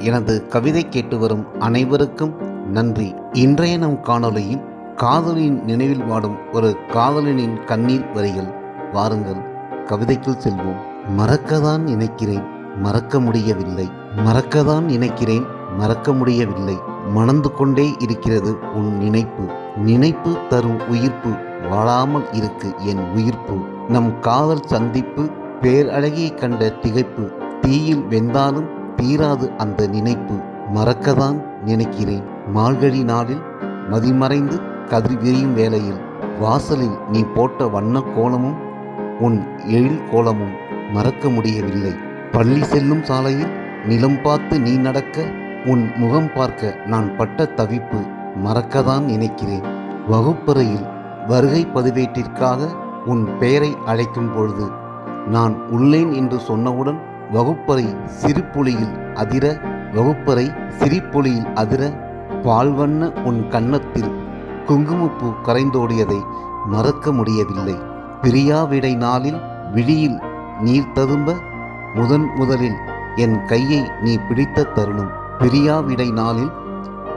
எனது கவிதை கேட்டு வரும் அனைவருக்கும் நன்றி. இன்றைய நம் காணொலியில் காதலின் நினைவில் வாடும் ஒரு காதலனின் கண்ணீர் வரிகள். வாருங்கள் கவிதைக்குள் செல்வோம். மறக்கதான் நினைக்கிறேன் மறக்க முடியவில்லை. மறக்கதான் நினைக்கிறேன் மறக்க முடியவில்லை. மணந்து கொண்டே இருக்கிறது உன் நினைப்பு. நினைப்பு தரும் உயிர்ப்பு வாழாமல் இருக்கு என் உயிர்ப்பு. நம் காதல் சந்திப்பு பேரழகியை கண்ட திகைப்பு தீயில் வெந்தாலும் தீராது அந்த நினைப்பு. மறக்கதான் நினைக்கிறேன். மார்கழி நாளில் மதிமறைந்து கதிர் விரியும் வேளையில் வாசலில் நீ போட்ட வண்ண கோலமும் உன் எழில் கோலமும் மறக்க முடியவில்லை. பள்ளி செல்லும் சாலையில் நிலம் பார்த்து நீ நடக்க உன் முகம் பார்க்க நான் பட்ட தவிப்பு மறக்கதான் நினைக்கிறேன். வகுப்பறையில் வருகை பதிவேட்டிற்காக உன் பெயரை அழைக்கும் பொழுது நான் உள்ளேன் என்று சொன்னவுடன் வகுப்பறை சிரிப்பொலியில் அதிர வகுப்பறை சிரிப்பொலியில் அதிர பால்வண்ண உன் கன்னத்தில் குங்குமப்பூ கரைந்தோடியதை மறக்க முடியவில்லை. பிரியாவிடை நாளில் விழியில் நீர் ததும்ப முதன் முதலில் என் கையை நீ பிடித்த தருணம். பிரியாவிடை நாளில்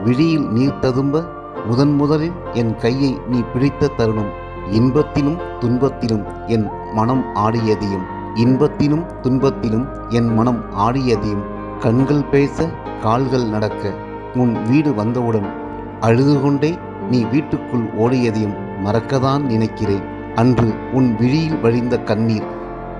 விழியில் நீர் ததும்ப முதன் முதலில் என் கையை நீ பிடித்த தருணம். இன்பத்திலும் துன்பத்திலும் என் மனம் ஆடியதையும் இன்பத்திலும் துன்பத்திலும் என் மனம் ஆடியதையும் கண்கள் பேச கால்கள் நடக்க உன் வீடு வந்தவுடன் அழுது கொண்டே நீ வீட்டுக்குள் ஓடியதையும் மறக்கதான் நினைக்கிறேன். அன்று உன் விழியில் வழிந்த கண்ணீர்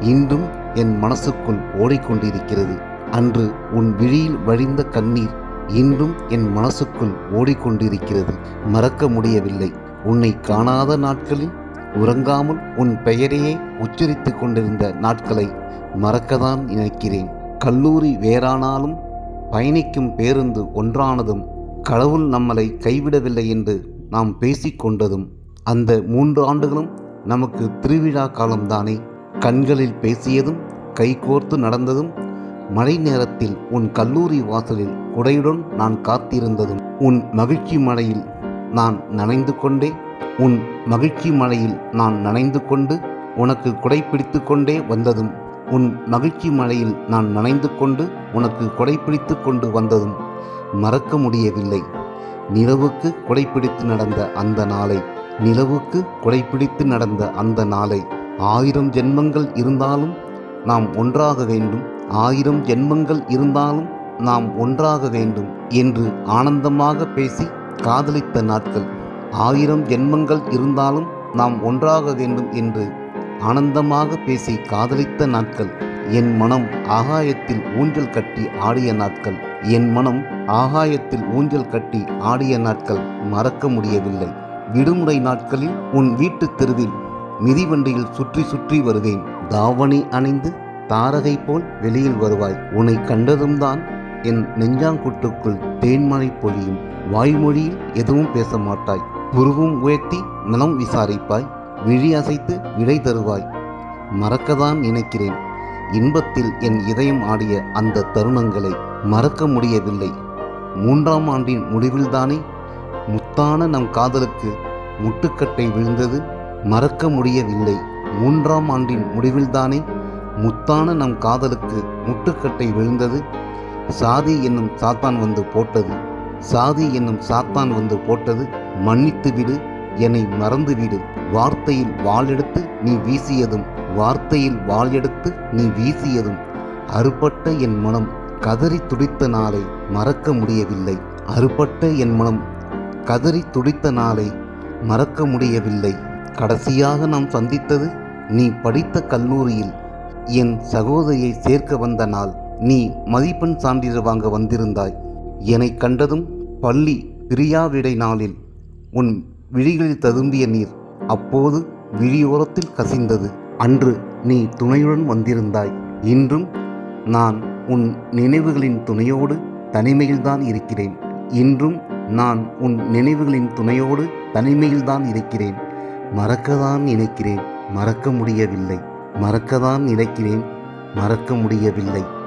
இன்றும் என் மனசுக்குள் ஓடிக்கொண்டிருக்கிறது. அன்று உன் விழியில் வழிந்த கண்ணீர் இன்றும் என் மனசுக்குள் ஓடிக்கொண்டிருக்கிறது. மறக்க முடியவில்லை. உன்னை காணாத நாட்களில் உறங்காமல் உன் பெயரையே உச்சரித்து கொண்டிருந்த நாட்களை மறக்கதான் நினைக்கிறேன். கல்லூரி வேறானாலும் பயணிக்கும் பேருந்து ஒன்றானதும் கடவுள் நம்மளை கைவிடவில்லை என்று நாம் பேசிக்கொண்டதும் அந்த மூன்று ஆண்டுகளும் நமக்கு திருவிழா காலம்தானே. கண்களில் பேசியதும் கைகோர்த்து நடந்ததும் மழை நேரத்தில் உன் கல்லூரி வாசலில் குடையுடன் நான் காத்திருந்ததும் உன் மகிழ்ச்சி மழையில் நான் நனைந்து கொண்டே உன் மகிழ்ச்சி மலையில் நான் நனைந்து கொண்டு உனக்கு குடை பிடித்து கொண்டே வந்ததும் உன் மகிழ்ச்சி மலையில் நான் நனைந்து கொண்டு உனக்கு குடை பிடித்து கொண்டு வந்ததும் மறக்க முடியவில்லை. நிலவுக்கு கொடை பிடித்து நடந்த அந்த நாளை நிலவுக்கு கொடை பிடித்து நடந்த அந்த நாளை ஆயிரம் ஜென்மங்கள் இருந்தாலும் நாம் ஒன்றாக வேண்டும். ஆயிரம் ஜென்மங்கள் இருந்தாலும் நாம் ஒன்றாக வேண்டும் என்று ஆனந்தமாக பேசி காதலித்த நாட்கள். ஆயிரம் ஜென்மங்கள் இருந்தாலும் நாம் ஒன்றாக வேண்டும் என்று ஆனந்தமாக பேசி காதலித்த நாட்கள் என் மனம் ஆகாயத்தில் ஊஞ்சல் கட்டி ஆடிய நாட்கள் என் மனம் ஆகாயத்தில் ஊஞ்சல் கட்டி ஆடிய நாட்கள் மறக்க முடியவில்லை. விடுமுறை நாட்களில் உன் வீட்டு தெருவில் மிதிவண்டியில் சுற்றி சுற்றி வருவேன். தாவணி அணிந்து தாரகை போல் வெளியில் வருவாய். உன்னை கண்டதும் தான் என் நெஞ்சாங்குட்டுக்குள் தேன்மழை பொழியும். வாய்மொழியில் எதுவும் பேச மாட்டாய். புருவும் உயர்த்தி நலம் விசாரிப்பாய் விழி அசைத்து விடை தருவாய். மறக்கதான் நினைக்கிறேன். இன்பத்தில் என் இதயம் ஆடிய அந்த தருணங்களை மறக்க முடியவில்லை. மூன்றாம் ஆண்டின் முடிவில்தானே? முத்தான நம் காதலுக்கு முட்டுக்கட்டை விழுந்தது. மறக்க முடியவில்லை. மூன்றாம் ஆண்டின் முடிவில்தானே? முத்தான நம் காதலுக்கு முட்டுக்கட்டை விழுந்தது. சாதி என்னும் சாத்தான் வந்து போட்டது. சாதி என்னும் சாத்தான் வந்து போட்டது. மன்னித்துவிடு என்னை மறந்துவிடு. வார்த்தையில் வாளெடுத்து நீ வீசியதும் வார்த்தையில் வாள் எடுத்து நீ வீசியதும். அறுபட்ட என் மனம் கதறி துடித்த நாளை மறக்க முடியவில்லை. அறுபட்ட என் மனம் கதறி துடித்த நாளை மறக்க முடியவில்லை. கடைசியாக நாம் சந்தித்தது நீ படித்த கல்லூரியில் என் சகோதரியை சேர்க்க வந்த நாள். நீ மதிப்பெண் சான்றிதழ் வாங்க வந்திருந்தாய். என்னை கண்டதும் பள்ளி பிரியாவிடை நாளில் உன் விழிகளில் ததும்பிய நீர் அப்போது விழியோரத்தில் கசிந்தது. அன்று நீ துணையுடன் வந்திருந்தாய். இன்றும் நான் உன் நினைவுகளின் துணையோடு தனிமையில்தான் இருக்கிறேன். இன்றும் நான் உன் நினைவுகளின் துணையோடு தனிமையில்தான் இருக்கிறேன். மறக்கதான் நினைக்கிறேன். மறக்க முடியவில்லை. மறக்கதான் நினைக்கிறேன். மறக்க முடியவில்லை.